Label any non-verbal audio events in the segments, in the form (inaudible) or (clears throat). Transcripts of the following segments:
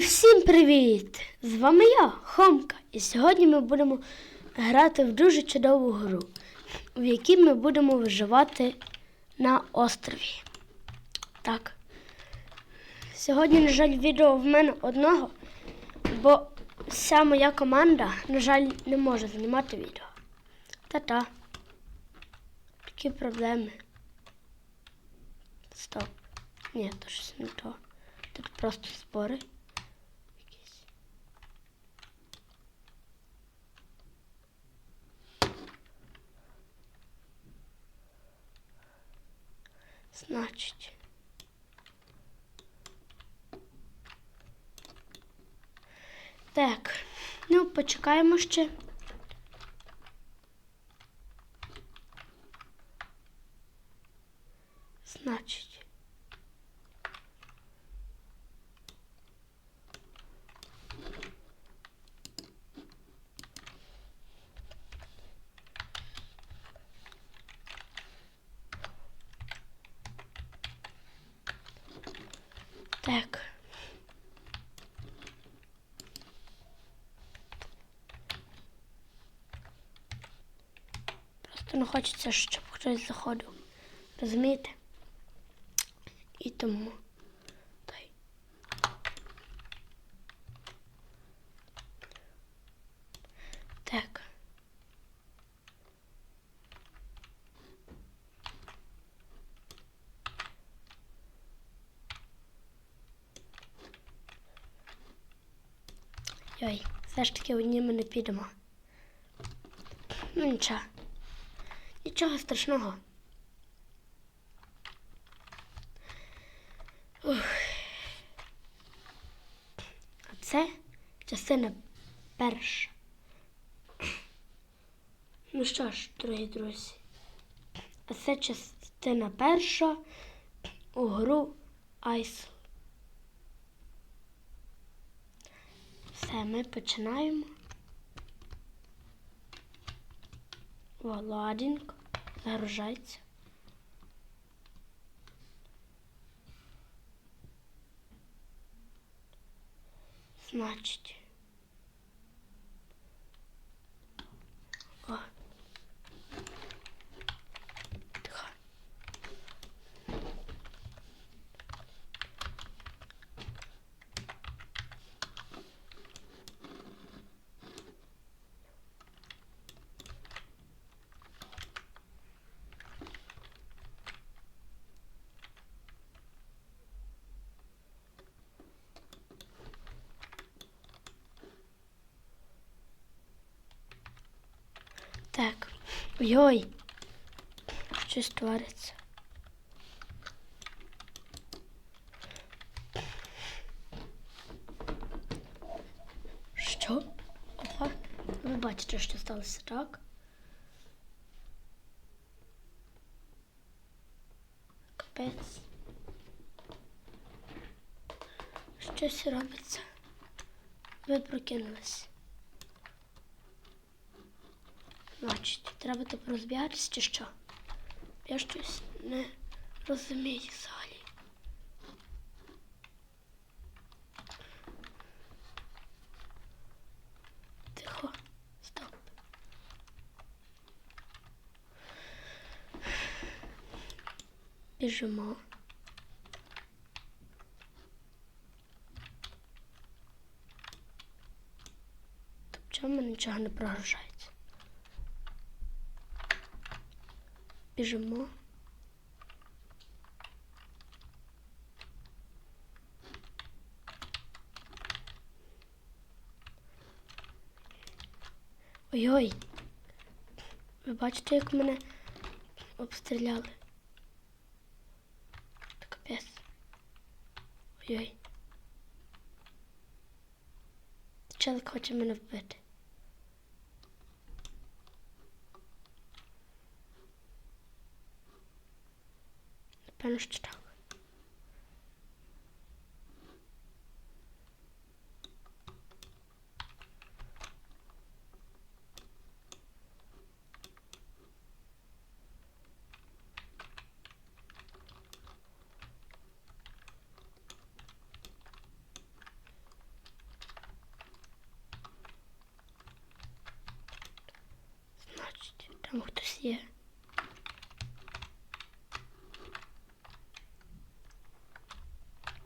всім привіт! З вами я, Хомка, і сьогодні ми будемо грати в дуже чудову гру, в якій ми будемо виживати на острові. Так. Сьогодні, на жаль, відео в мене одного, бо вся моя команда, на жаль, не може знімати відео. Та-та. Такі проблеми. Стоп. Ні, то щось не то. Тут просто збори. Значить. Так, ну почекаємо ще. Значить. Так. Просто не хочеться, щоб хтось заходив. Розумієте? І тому. Дай. Так. Йой, все ж таки одні ми не підемо. Ну нічого. Нічого страшного. Ух. А це частина перша. Ну що ж, дорогі друзі, а це частина перша у гру Айсл. Все, ми починаємо. Володінько, загружається. Значить. О. Тихо. Так. Йой. Щось твориться. Що? Ага. Ви бачите, що сталося так? Капець. Щось робиться. Ви прокинулись. Значить, треба тут розбиратись чи що? Я щось не розумію взагалі. Тихо, стоп. Біжимо. Тобто нічого не прогружається? Біжимо. Ой-ой. Ви бачите, як мене обстріляли? Та капець. Ой-ой. Челик хоче мене вбити. Just так. Значить, там хтось є.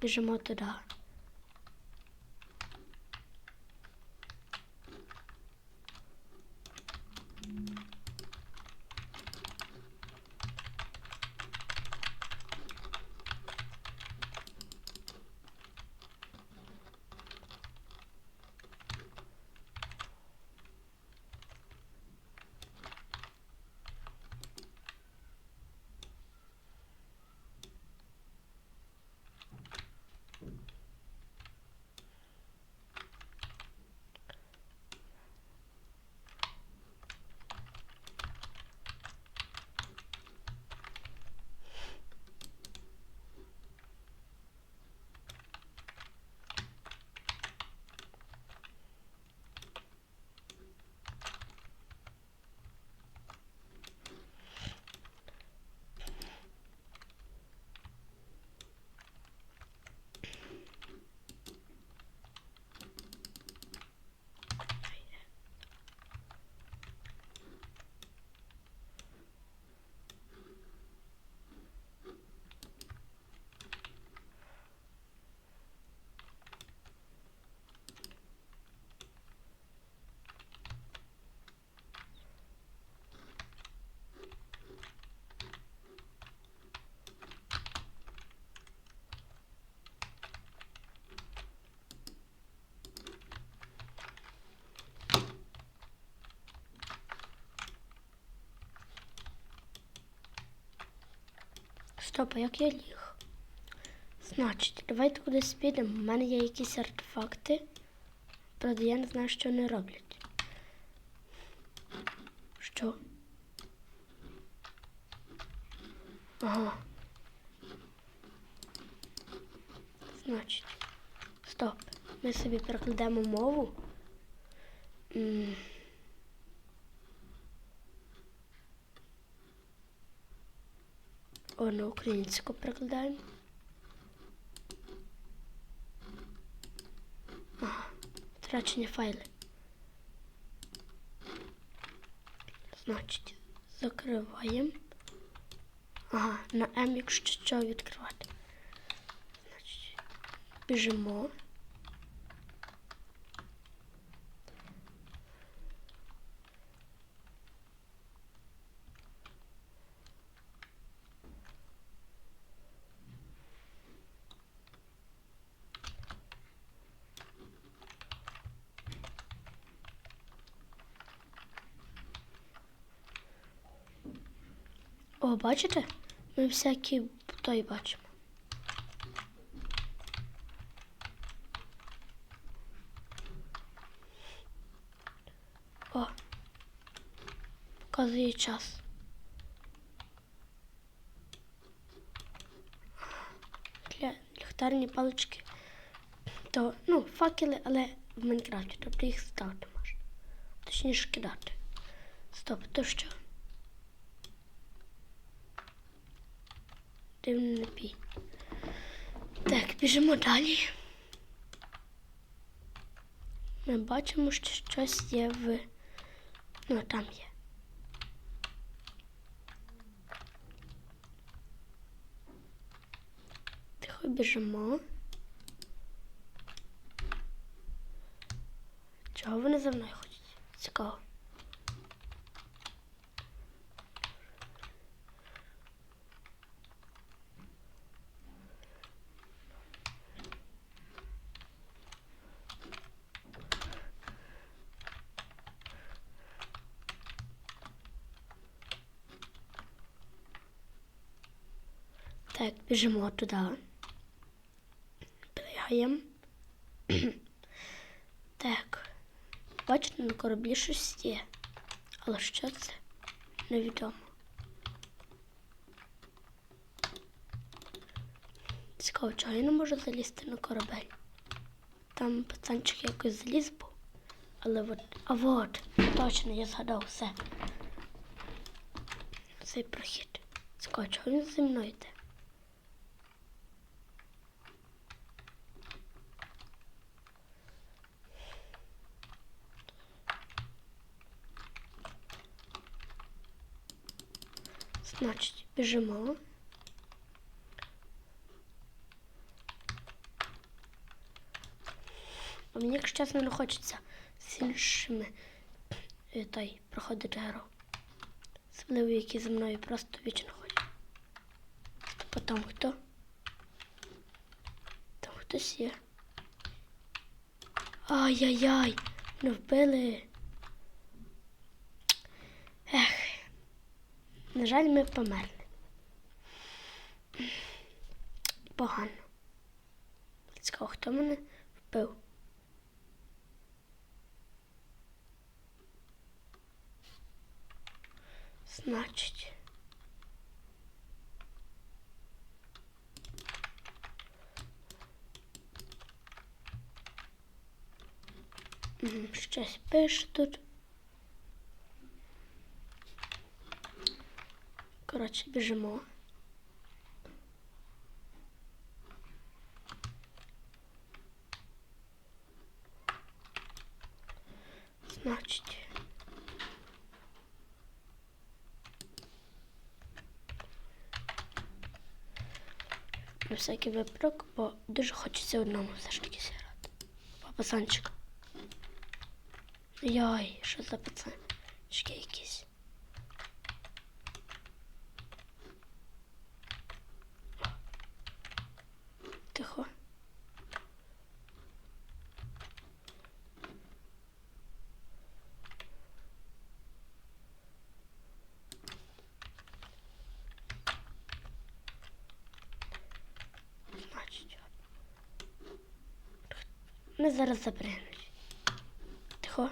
Біжимо туди. Стоп, а як я ліг? Значить, давайте кудись підемо. У мене є якісь артефакти. Правда, я не знаю, що вони роблять. Що? Ага. Значить. Стоп. Ми собі перекладемо мову. М. О, на українську перекладаємо. Ага, втрачені файли. Значить, закриваємо. Ага, на М, якщо що відкривати. Значить, біжимо. О, бачите? Ми всякі той бачимо. О, показує час. Для ліхтарні палички. То, ну, факели, але в Майнкрафті, тобто їх ставити можна. Точніше кидати. Стоп, то що? Дивний напій. Так, біжимо далі. Ми бачимо, що щось є в. Ну, там є. Тихо біжимо. Чого вони за мною ходять? Цікаво. Так, біжимо туди. Пригаємо. (clears throat) так. Бачите, на кораблі щось є. Але що це? Невідомо. Цікаво, чого я не можу залізти на корабель. Там пацанчик якось заліз був. Але от. А от, точно, я згадав все. Цей прохід. Цікаво, чого він зі мною йде? Значить, біжимо. А мені, якщо чесно, не хочеться з іншими е, той, проходити гру. Особливо, які зі мною просто вічно ходять. Там хто? Там хтось є. Ай-яй-яй, не вбили. Ех. На жаль, ми померли. Погано. Цікаво, хто мене вбив? Значить. Щось пише тут. Коротше, біжимо. Значить. На всякий випадок, бо дуже хочеться одному все ж таки зіграти. Папасанчик. Йой, що за пацанчики якісь. Тихо. Значить. Ми зараз запрягнуть. Тихо.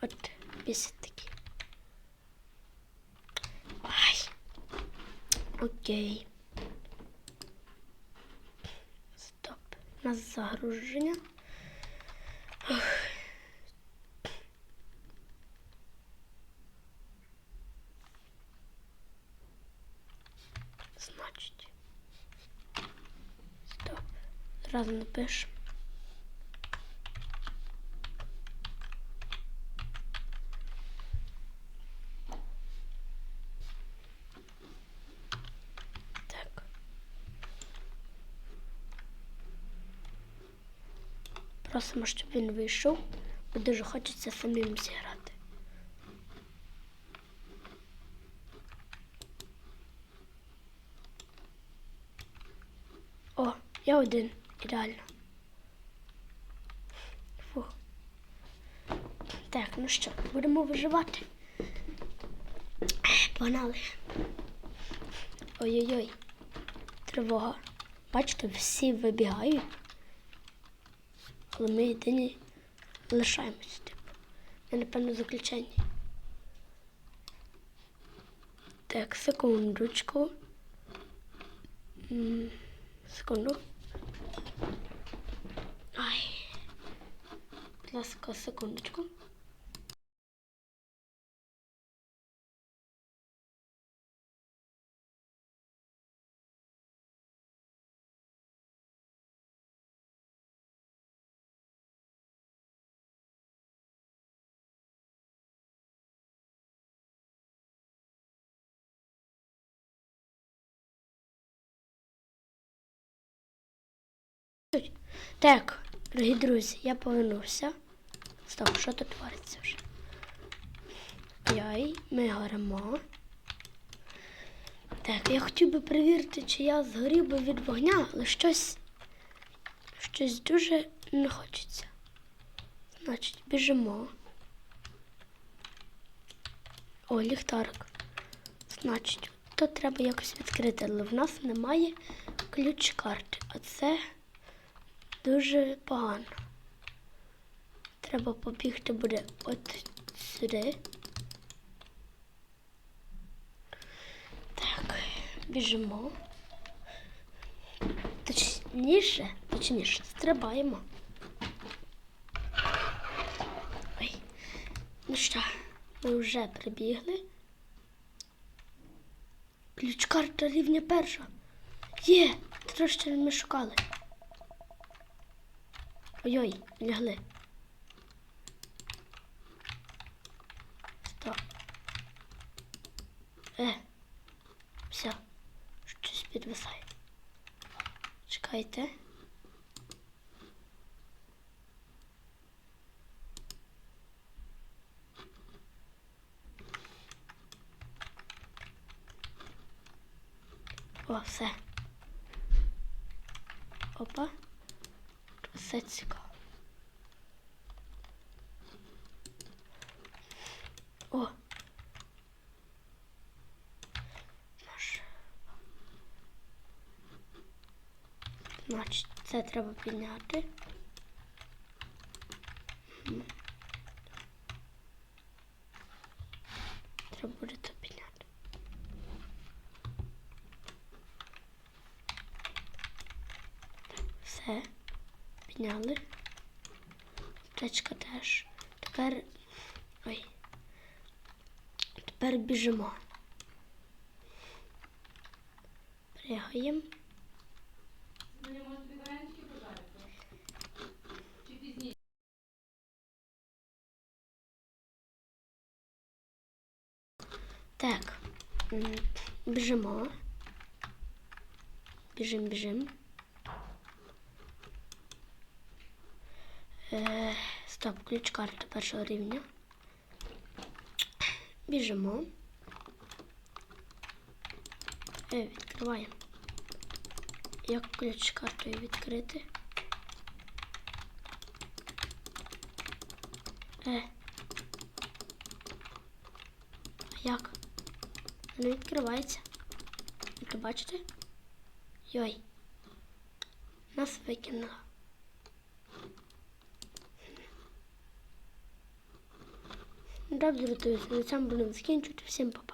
От бісить такі. Ай. Окей. Стоп. У нас загруження. Ух. Значить. Стоп. Зразу напишемо. Так. Просимо, щоб він вийшов, бо дуже хочеться самим зіграти. О, я один. Ідеально. Фух. Так, ну що, будемо виживати. Погнали. Ой-ой-ой. Тривога. Бачите, всі вибігають. Але ми єдині лишаємось, типу. Я, напевно, заключення. Так, секундочку. Секунду. Ай. Будь ласка, секундочку. Так, дорогі друзі, я повернувся. Стоп, що тут твориться вже? Яй, ми горимо. Так, я хотів би перевірити, чи я згорів би від вогня, але щось. Щось дуже не хочеться. Значить, біжимо. О, ліхтарик. Значить, то треба якось відкрити, але в нас немає ключ карти. А це дуже погано. Треба побігти буде от сюди. Так, біжимо. Точніше, точніше, стрибаємо. Ой. Ну що, ми вже прибігли. Ключ карта рівня перша. Є, трошки ми шукали. Ой-ой, лягли. Стоп. Е. Все. Щось підвисає. Чекайте. О, все. Опа. Все цікаво. О. Значить, це треба підняти. Мгм. Треба буде це підняти. Все. Підняли. Аптечка теж. Тепер. Ой. Тепер біжимо. Пригаємо. Так. Біжимо. Біжим, біжим. Е, стоп, ключ карта першого рівня. Біжимо. Е, відкриваємо. Як ключ картою відкрити? Е. Як? Не відкривається. Ви бачите? Йой. Нас викинуло. Добре, друзі, на цьому будемо закінчувати. Всім па-па.